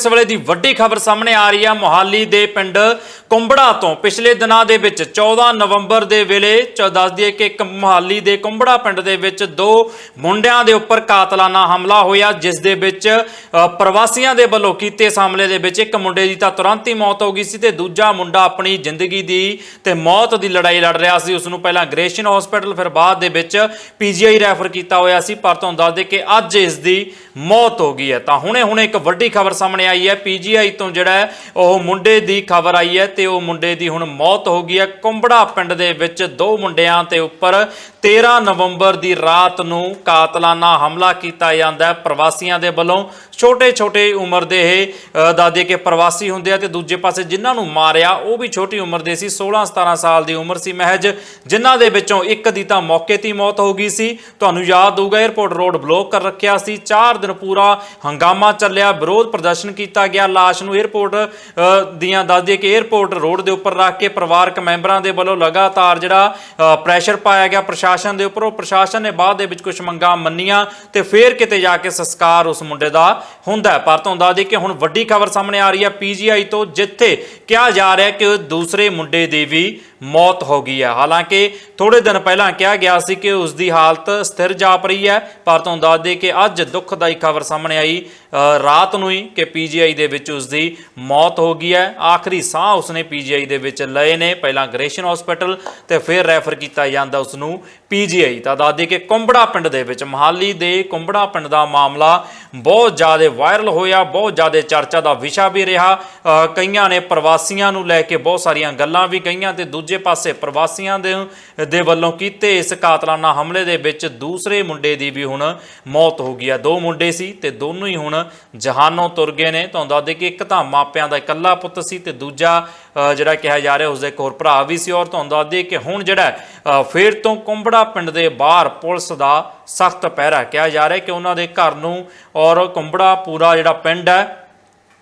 ਇਸ ਵੇਲੇ ਦੀ ਵੱਡੀ ਖਬਰ ਸਾਹਮਣੇ ਆ ਰਹੀ ਹੈ ਮੁਹਾਲੀ ਦੇ ਪਿੰਡ ਕੁੰਬੜਾ ਤੋਂ ਪਿਛਲੇ ਦਿਨਾਂ ਦੇ ਵਿੱਚ 14 ਨਵੰਬਰ ਦੇ ਵੇਲੇ ਚ ਦੱਸ ਦਈਏ ਕਿ ਇੱਕ ਮੁਹਾਲੀ ਦੇ ਕੁੰਬੜਾ ਪਿੰਡ ਦੇ ਵਿੱਚ ਦੋ ਮੁੰਡਿਆਂ ਦੇ ਉੱਪਰ ਕਾਤਲਾਨਾ ਹਮਲਾ ਹੋਇਆ, ਜਿਸ ਦੇ ਵਿੱਚ ਪ੍ਰਵਾਸੀਆਂ ਦੇ ਵੱਲੋਂ ਕੀਤੇ ਇਸ ਹਮਲੇ ਦੇ ਵਿੱਚ ਇੱਕ ਮੁੰਡੇ ਦੀ ਤਾਂ ਤੁਰੰਤ ਹੀ ਮੌਤ ਹੋ ਗਈ ਸੀ ਤੇ ਦੂਜਾ ਮੁੰਡਾ ਆਪਣੀ ਜ਼ਿੰਦਗੀ ਦੀ ਤੇ ਮੌਤ ਦੀ ਲੜਾਈ ਲੜ ਰਿਹਾ ਸੀ। ਉਸ ਨੂੰ ਪਹਿਲਾਂ ਗ੍ਰੇਸ਼ਨ ਹਸਪੀਟਲ, ਫਿਰ ਬਾਅਦ ਦੇ ਵਿੱਚ ਪੀਜੀਆਈ ਰੈਫਰ ਕੀਤਾ ਹੋਇਆ ਸੀ। ਪਰ ਤੁਹਾਨੂੰ ਦੱਸ ਦੇ ਕਿ ਅੱਜ ਇਸ ਦੀ ਮੌਤ ਹੋ ਗਈ ਹੈ। ਤਾਂ ਹੁਣੇ ਹੁਣੇ ਇੱਕ ਵੱਡੀ ਖਬਰ ਸਾਹਮਣੇ ਆਈ ਹੈ ਪੀਜੀਆਈ ਤੋਂ ਜਿਹੜਾ ਉਹ ਮੁੰਡੇ ਦੀ ਖਬਰ ਆਈ ਹੈ ਤੇ ਉਹ ਮੁੰਡੇ ਦੀ ਹੁਣ ਮੌਤ ਹੋ ਗਈ ਹੈ। ਕੁੰਬੜਾ ਪਿੰਡ ਦੇ ਵਿੱਚ ਦੋ ਮੁੰਡਿਆਂ ਤੇ ਉੱਪਰ 13 ਨਵੰਬਰ ਦੀ ਰਾਤ ਨੂੰ ਕਾਤਲਾਨਾ ਹਮਲਾ ਕੀਤਾ ਜਾਂਦਾ ਹੈ ਪ੍ਰਵਾਸੀਆਂ ਦੇ ਵੱਲੋਂ। ਛੋਟੇ ਛੋਟੇ ਉਮਰ ਦੇ ਇਹ ਦਾਦੇ ਕੇ ਪ੍ਰਵਾਸੀ ਹੁੰਦੇ ਆ ਤੇ ਦੂਜੇ ਪਾਸੇ ਜਿਨ੍ਹਾਂ ਨੂੰ ਮਾਰਿਆ, ਉਹ ਵੀ ਛੋਟੀ ਉਮਰ ਦੇ ਸੀ 16 17 ਸਾਲ ਦੀ ਉਮਰ ਸੀ ਮਹਿਜ, ਜਿਨ੍ਹਾਂ ਦੇ ਵਿੱਚੋਂ ਇੱਕ ਦੀ ਤਾਂ ਮੌਕੇ ਤੇ ਮੌਤ ਹੋ ਗਈ ਸੀ। ਤੁਹਾਨੂੰ ਯਾਦ ਹੋਊਗਾ 에ਅਰਪੋਰਟ ਰੋਡ ਬਲੌਕ ਕਰ ਰੱਖਿਆ ਸੀ। 4 ਦਿਨ ਪੂਰਾ ਹੰਗਾਮਾ ਚੱਲਿਆ, ਵਿਰੋਧ ਪ੍ਰਦਰਸ਼ਨ ਕੀਤਾ ਗਿਆ। ਲਾਸ਼ ਨੂੰ 에ਅਰਪੋਰਟ ਅ, ਦੀਆਂ ਦੱਸਦੀ ਕਿ 에ਅਰਪੋਰਟ ਰੋਡ ਦੇ ਉੱਪਰ ਰੱਖ ਕੇ ਪਰਿਵਾਰਕ ਮੈਂਬਰਾਂ ਦੇ ਵੱਲੋਂ ਲਗਾਤਾਰ ਜਿਹੜਾ ਪ੍ਰੈਸ਼ਰ ਪਾਇਆ ਗਿਆ ਪ੍ਰਸ਼ਾਸਨ ਦੇ ਉੱਪਰ। ਉਹ ਪ੍ਰਸ਼ਾਸਨ ਨੇ ਬਾਅਦ ਦੇ ਵਿੱਚ ਕੁਝ ਮੰਗਾਂ ਮੰਨੀਆਂ ਤੇ ਫੇਰ ਕਿਤੇ ਜਾ ਕੇ ਸੰਸਕਾਰ ਉਸ ਮੁੰਡੇ ਦਾ ਹੁੰਦਾ ਪਰ ਤੁਹਾਨੂੰ ਦੱਸ ਦਈਏ ਕਿ ਹੁਣ ਵੱਡੀ ਖਬਰ ਸਾਹਮਣੇ ਆ ਰਹੀ ਹੈ ਪੀਜੀਆਈ ਤੋਂ ਜਿੱਥੇ ਕਿਹਾ ਜਾ ਰਿਹਾ ਕਿ ਦੂਸਰੇ ਮੁੰਡੇ ਦੀ ਵੀ ਮੌਤ ਹੋ ਗਈ ਹੈ। ਹਾਲਾਂਕਿ ਥੋੜੇ ਦਿਨ ਪਹਿਲਾਂ ਕਿਹਾ ਗਿਆ ਸੀ ਕਿ ਉਸ ਦੀ ਹਾਲਤ ਸਥਿਰ ਜਾਪ ਰਹੀ ਹੈ ਪਰ ਤੁਹਾਨੂੰ ਦੱਸ ਦਈਏ ਕਿ ਅੱਜ ਦੁੱਖਦਾਈ ਖਬਰ ਸਾਹਮਣੇ ਆਈ ਰਾਤ ਨੂੰ ਹੀ ਕਿ ਪੀਜੀਆਈ ਦੇ ਵਿੱਚ ਉਸ ਦੀ ਮੌਤ ਹੋ ਗਈ ਹੈ। ਆਖਰੀ ਸਾਹ ਉਸਨੇ ਪੀਜੀਆਈ ਦੇ ਵਿੱਚ ਲਏ ਨੇ। ਪਹਿਲਾਂ ਗ੍ਰੇਸ਼ਨ ਹਸਪੀਟਲ ਤੇ ਫਿਰ ਰੈਫਰ ਕੀਤਾ ਜਾਂਦਾ ਉਸ ਨੂੰ ਪੀਜੀਆਈ ਤਾਂ ਦੱਸ ਕਿ ਕੁੰਬੜਾ ਪਿੰਡ ਦੇ ਵਿੱਚ ਮਹਾਲੀ ਦੇ ਕੁੰਬੜਾ ਪਿੰਡ ਦਾ ਮਾਮਲਾ ਬਹੁਤ ਜ਼ਿਆਦਾ ਵਾਇਰਲ ਹੋਇਆ। ਬਹੁਤ ਜ਼ਿਆਦਾ ਚਰਚਾ ਦਾ ਵਿਸ਼ਾ ਵੀ ਰਿਹਾ। ਕਈਆਂ ਨੇ ਪ੍ਰਵਾਸੀਆਂ ਨੂੰ ਲੈ ਕੇ ਬਹੁਤ ਸਾਰੀਆਂ ਗੱਲਾਂ ਵੀ ਕਹੀਆਂ ਤੇ ਦੂਜੇ ਪਾਸੇ ਪ੍ਰਵਾਸੀਆਂ ਦੇ ਦੇ ਵੱਲੋਂ ਕੀਤੇ ਇਸ ਕਾਤਲਾਨਾ ਹਮਲੇ ਦੇ ਵਿੱਚ ਦੂਸਰੇ ਮੁੰਡੇ ਦੀ ਵੀ ਹੁਣ ਮੌਤ ਹੋ ਗਈ ਹੈ। ਦੋ ਮੁੰਡੇ ਸੀ ਤੇ ਦੋਨੋਂ ਹੀ ਹੁਣ ਜਹਾਨੋਂ ਤੁਰ ਗਏ ਨੇ। ਤੁਹਾਨੂੰ ਦੱਸ ਦੇ ਕਿ ਇੱਕ ਤਾਂ ਮਾਪਿਆਂ ਦਾ ਇਕੱਲਾ ਪੁੱਤ ਸੀ ਤੇ ਦੂਜਾ ਅ, ਜਿਹੜਾ ਕਿਹਾ ਜਾ ਰਿਹਾ ਉਸਦਾ ਇੱਕ ਹੋਰ ਭਰਾ ਵੀ ਸੀ। ਔਰ ਤੁਹਾਨੂੰ ਦੱਸ ਦੇ ਕਿ ਹੁਣ ਜਿਹੜਾ ਅ, ਫੇਰ ਤੋਂ ਕੁੰਬੜਾ ਪਿੰਡ ਦੇ ਬਾਹਰ ਪੁਲਿਸ ਦਾ ਸਖਤ ਪਹਿਰਾ ਕਿਹਾ ਜਾ ਰਿਹਾ ਕਿ ਉਹਨਾਂ ਦੇ ਘਰ ਨੂੰ ਔਰ ਕੁੰਬੜਾ ਪੂਰਾ ਜਿਹੜਾ ਪਿੰਡ ਹੈ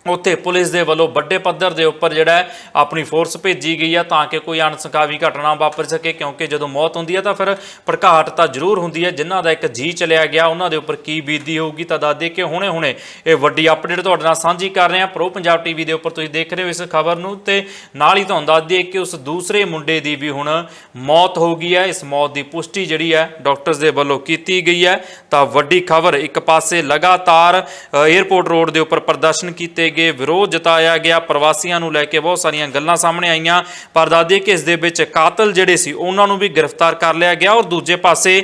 ਉੱਥੇ ਪੁਲਿਸ ਦੇ ਵੱਲੋਂ ਵੱਡੇ ਪੱਧਰ ਦੇ ਉੱਪਰ ਜਿਹੜਾ ਆਪਣੀ ਫੋਰਸ ਭੇਜੀ ਗਈ ਹੈ ਤਾਂ ਕਿ ਕੋਈ ਅਣਸੁਖਾਵੀ ਘਟਨਾ ਵਾਪਰ ਸਕੇ ਕਿਉਂਕਿ ਜਦੋਂ ਮੌਤ ਹੁੰਦੀ ਹੈ ਤਾਂ ਫਿਰ ਭੜਕਾਹਟ ਤਾਂ ਜ਼ਰੂਰ ਹੁੰਦੀ ਹੈ ਜਿਨ੍ਹਾਂ ਦਾ ਇੱਕ ਜੀ ਚਲਿਆ ਗਿਆ ਉਹਨਾਂ ਦੇ ਉੱਪਰ ਕੀ ਬੀਤੀ ਹੋਊਗੀ ਤਾਂ ਦੱਸਦੇ ਕਿ ਹੁਣੇ ਹੁਣੇ ਇਹ ਵੱਡੀ ਅਪਡੇਟ ਤੁਹਾਡੇ ਨਾਲ ਸਾਂਝੀ ਕਰ ਰਹੇ ਹਾਂ ਪ੍ਰੋ ਪੰਜਾਬ ਟੀਵੀ ਦੇ ਉੱਪਰ ਤੁਸੀਂ ਦੇਖ ਰਹੇ ਹੋ ਇਸ ਖਬਰ ਨੂੰ ਤੇ ਨਾਲ ਹੀ ਤੁਹਾਨੂੰ ਦੱਸ ਦਈਏ ਕਿ ਉਸ ਦੂਸਰੇ ਮੁੰਡੇ ਦੀ ਵੀ ਹੁਣ ਮੌਤ ਹੋ ਗਈ ਹੈ ਇਸ ਮੌਤ ਦੀ ਪੁਸ਼ਟੀ ਜਿਹੜੀ ਹੈ ਡਾਕਟਰਸ ਦੇ ਵੱਲੋਂ ਕੀਤੀ ਗਈ ਹੈ ਤਾਂ ਵੱਡੀ ਖਬਰ ਇੱਕ ਪਾਸੇ ਲਗਾਤਾਰ ਅ, ਰੋਡ ਦੇ ਉੱਪਰ ਪ੍ਰਦਰਸ਼ਨ ਕੀਤੇ ਗਏ ਵਿਰੋਧ ਜਤਾਇਆ ਗਿਆ। ਪ੍ਰਵਾਸੀਆਂ ਨੂੰ ਲੈ ਕੇ ਬਹੁਤ ਸਾਰੀਆਂ ਗੱਲਾਂ ਸਾਹਮਣੇ ਆਈਆਂ। ਪਰ ਦੱਸਦੇ ਕਿ ਇਸ ਦੇ ਵਿੱਚ ਕਾਤਲ ਜਿਹੜੇ ਸੀ ਉਹਨਾਂ ਨੂੰ ਵੀ ਗ੍ਰਿਫਤਾਰ ਕਰ ਲਿਆ ਗਿਆ ਔਰ ਦੂਜੇ ਪਾਸੇ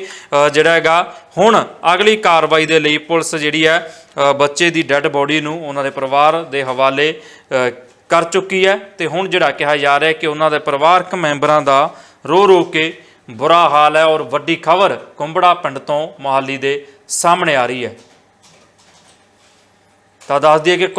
ਜਿਹੜਾ ਹੈਗਾ ਹੁਣ ਅਗਲੀ ਕਾਰਵਾਈ ਦੇ ਲਈ ਪੁਲਿਸ ਜਿਹੜੀ ਹੈ ਬੱਚੇ ਦੀ ਡੈੱਡ ਬੋਡੀ ਨੂੰ ਉਹਨਾਂ ਦੇ ਪਰਿਵਾਰ ਦੇ ਹਵਾਲੇ ਅ, ਕਰ ਚੁੱਕੀ ਹੈ ਤੇ ਹੁਣ ਜਿਹੜਾ ਕਿਹਾ ਜਾ ਰਿਹਾ ਕਿ ਉਹਨਾਂ ਦੇ ਪਰਿਵਾਰਕ ਮੈਂਬਰਾਂ ਦਾ ਰੋ ਰੋ ਕੇ ਬੁਰਾ ਹਾਲ ਹੈ ਔਰ ਵੱਡੀ ਖਬਰ ਕੁੰਬੜਾ ਪਿੰਡ ਤੋਂ ਮੋਹਾਲੀ ਦੇ ਸਾਹਮਣੇ ਆ ਰਹੀ ਹੈ। ਤਾਂ ਦੱਸ ਦਈਏ ਕਿ